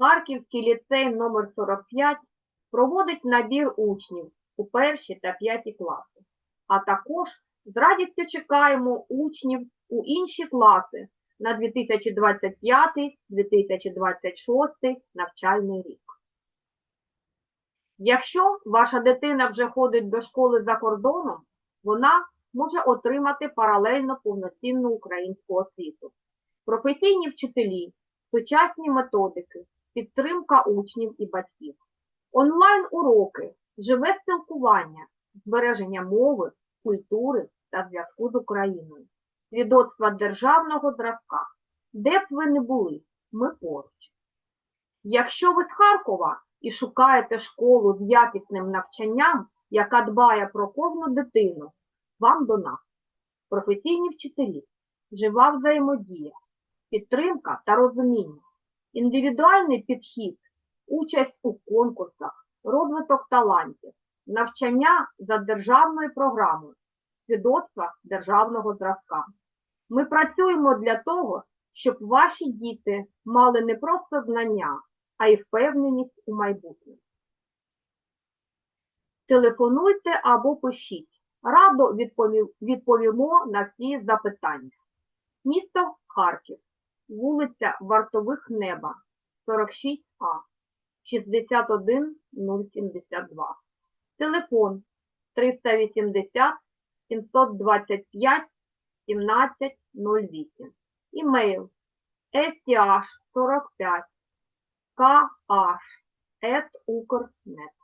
Харківський ліцей номер 45 проводить набір учнів у перші та п'яті класи, а також з радістю чекаємо учнів у інші класи на 2025-2026 навчальний рік. Якщо ваша дитина вже ходить до школи за кордоном, вона може отримати паралельно повноцінну українську освіту. Професійні вчителі, сучасні методики, підтримка учнів і батьків, онлайн-уроки, живе спілкування, збереження мови, культури та зв'язку з Україною, свідоцтва державного зразка. Де б ви не були, ми поруч. Якщо ви з Харкова і шукаєте школу з якісним навчанням, яка дбає про кожну дитину, вам до нас. Професійні вчителі, жива взаємодія, підтримка та розуміння, індивідуальний підхід, участь у конкурсах, розвиток талантів, навчання за державною програмою, свідоцтва державного зразка. Ми працюємо для того, щоб ваші діти мали не просто знання, а й впевненість у майбутньому. Телефонуйте або пишіть. Радо відповімо на всі запитання. Місто Харків, вулиця Вартових Неба, 46А, 61072. Телефон 380 725 1708. Імейл sth45 kh at ukr.net.